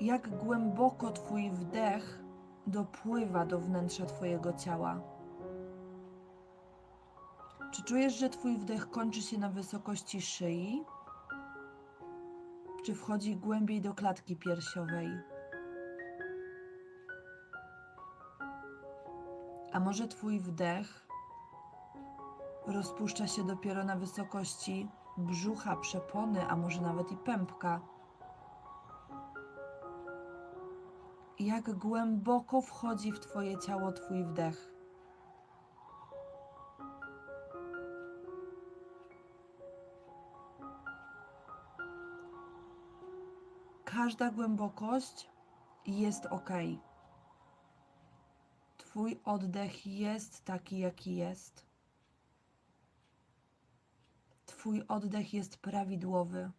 Jak głęboko Twój wdech dopływa do wnętrza Twojego ciała. Czy czujesz, że Twój wdech kończy się na wysokości szyi? Czy wchodzi głębiej do klatki piersiowej? A może Twój wdech rozpuszcza się dopiero na wysokości brzucha, przepony, a może nawet i pępka? Jak głęboko wchodzi w Twoje ciało Twój wdech? Każda głębokość jest ok. Twój oddech jest taki, jaki jest. Twój oddech jest prawidłowy.